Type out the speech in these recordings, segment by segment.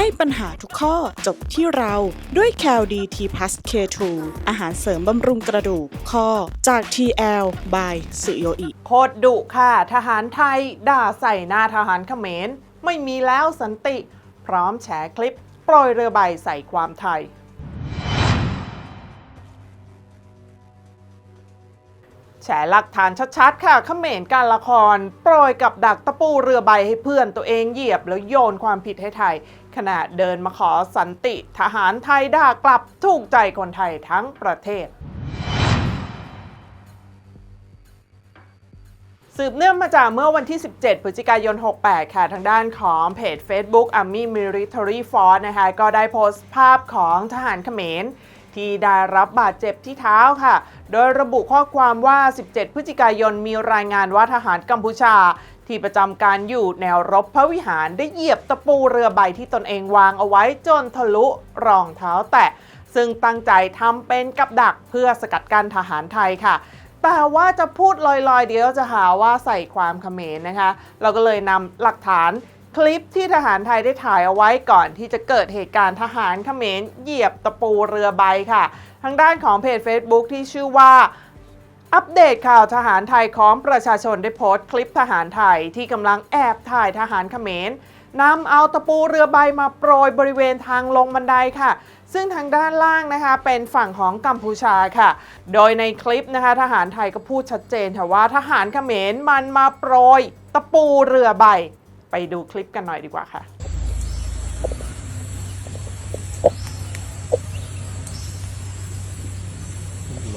ให้ปัญหาทุกข้อจบที่เราด้วย c a l d t p l u s K2 อาหารเสริมบำรุงกระดูกข้อจาก TL by สุโยอิ โคตรดุค่ะ ทหารไทย ด่าใส่หน้าทหารเขมร ไม่มีแล้วสันติ พร้อมแฉคลิป โปรยเรือใบใส่ความไทย แฉหลักฐานชัดๆ ค่ะเขมรการละคร โปรยกับดักตะปูเรือใบให้เพื่อนตัวเองเหยียบ แล้วโยนความผิดให้ไทย ขณะเดินมาขอสันติ ทหารไทยด่ากลับถูกใจคนไทยทั้งประเทศสืบเนื่องมาจากเมื่อวันที่ 17 พฤศจิกายน 68 ค่ะ ทางด้านของเพจ Facebook Army Military Force นะคะ ก็ได้โพสต์ภาพของทหารเขมร ที่ได้รับบาดเจ็บที่เท้าค่ะ โดยระบุข้อความว่า 17 พฤศจิกายนมีรายงานว่าทหารกัมพูชา ที่ประจำการอยู่แนวรบพระวิหารได้เหยียบตะปูเรือใบที่ตนเองวางเอาไว้จนทะลุรองเท้าแตะ ซึ่งตั้งใจทำเป็นกับดักเพื่อสกัดกั้นทหารไทยค่ะแต่ว่าจะพูดลอยๆ เดี๋ยวจะหาว่าใส่ความเขมรนะคะ เราก็เลยนำหลักฐาน คลิปที่ทหารไทยได้ถ่ายเอาไว้ก่อนที่จะเกิดเหตุการณ์ทหารเขมรเหยียบตะปูเรือใบค่ะ ทางด้านของเพจ Facebook ที่ชื่อว่าอัปเดตข่าวทหารไทยของประชาชนได้โพสต์คลิปทหารไทยที่กำลังแอบถ่ายทหารเขมรนำเอาตะปูเรือใบมาโปรยบริเวณทางลงบันไดค่ะ ซึ่งทางด้านล่างนะคะเป็นฝั่งของกัมพูชาค่ะ โดยในคลิปนะคะทหารไทยก็พูดชัดเจนค่ะว่าทหารเขมรมันมาโปรยตะปูเรือใบ ไปดูคลิปกันหน่อยดีกว่าค่ะ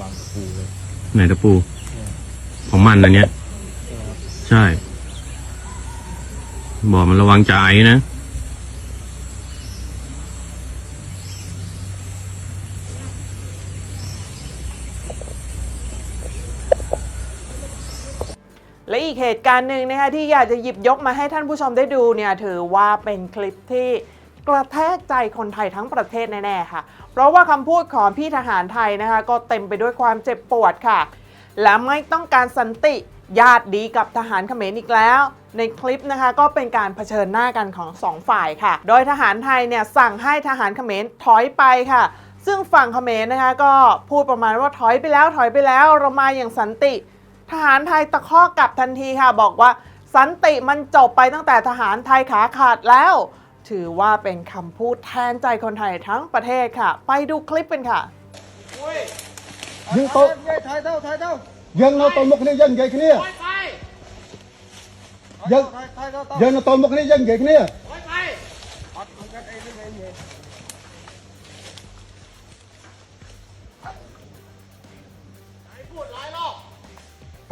วางปูเลยไหนตะปู ของมันอันเนี้ย ใช่ บอกมันระวังจะไอนะ และอีกเหตุการณ์หนึ่งนะคะที่อยากจะหยิบยกมาให้ท่านผู้ชมได้ดูเนี่ยถือว่าเป็นคลิปที่กระแทกใจคนไทยทั้งประเทศแน่ๆค่ะ เพราะว่าคำพูดของพี่ทหารไทยนะคะ ก็เต็มไปด้วยความเจ็บปวดค่ะ และไม่ต้องการสันติญาติดีกับทหารเขมรอีกแล้ว ในคลิปนะคะก็เป็นการเผชิญหน้ากันของสองฝ่ายค่ะ โดยทหารไทยเนี่ยสั่งให้ทหารเขมรถอยไปค่ะ ซึ่งฝั่งเขมรนะคะก็พูดประมาณว่าถอยไปแล้วถอยไปแล้วเรามาอย่างสันติ ทหารไทยตะคอกกลับทันทีค่ะ บอกว่าสันติมันจบไปตั้งแต่ทหารไทยขาขาดแล้ว ถือว่าเป็นคำพูดแทนใจคนไทยทั้งประเทศค่ะ ไปดูคลิปกันค่ะ ยิงโตยิงเราตอนมุกนี่ยังใหญ่ขึ้นเนี่ยยังยังเราตอนมุกนี่ยังใหญ่ขึ้นเนี่ย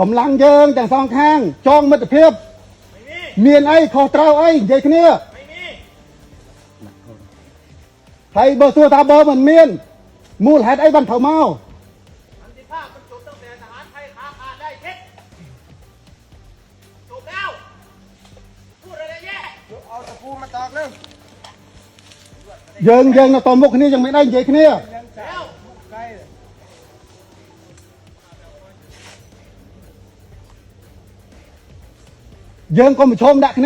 កម្លាំងយើងទាំងសងខាងចងមិត្តភាពមានអីខុសត្រូវអីនិយាយគ្នាហើយបើសួរថាបើមិនមានមូលហេតុអីបានត្រូវមកយើងយើងនៅតមុខគ្នាយ៉ាងមិនអីនិយាយគ្នា យើងកុំប្រឈមដាក់គ្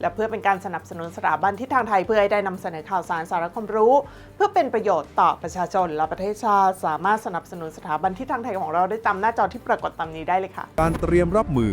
และเพื่อเป็นการสนับสนุนสถาบันทิศทางไทยเพื่อให้ได้นำเสนอข่าวสารสาระความรู้ เพื่อเป็นประโยชน์ต่อประชาชนและประเทศชาติ สามารถสนับสนุนสถาบันทิศทางไทยของเราได้ตามหน้าจอที่ปรากฏตามนี้ได้เลยค่ะ การเตรียมรับมือ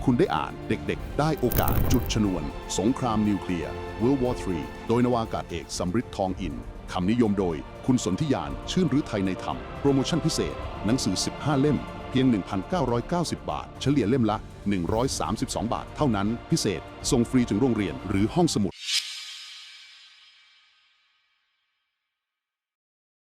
คุณได้อ่านเด็กๆ ได้โอกาสจุดชนวน สงครามนิวเคลียร์ World War III โดยนวากาศเอกสำริดทองอินคำนิยมโดยคุณสนธิยาน ชื่นรือไทยในธรรม โปรโมชั่นพิเศษ หนังสือ 15 เล่ม เพียง 1,990 บาท เฉลี่ยเล่มละ 132 บาท เท่านั้นพิเศษส่งฟรีถึงโรงเรียนหรือห้องสมุด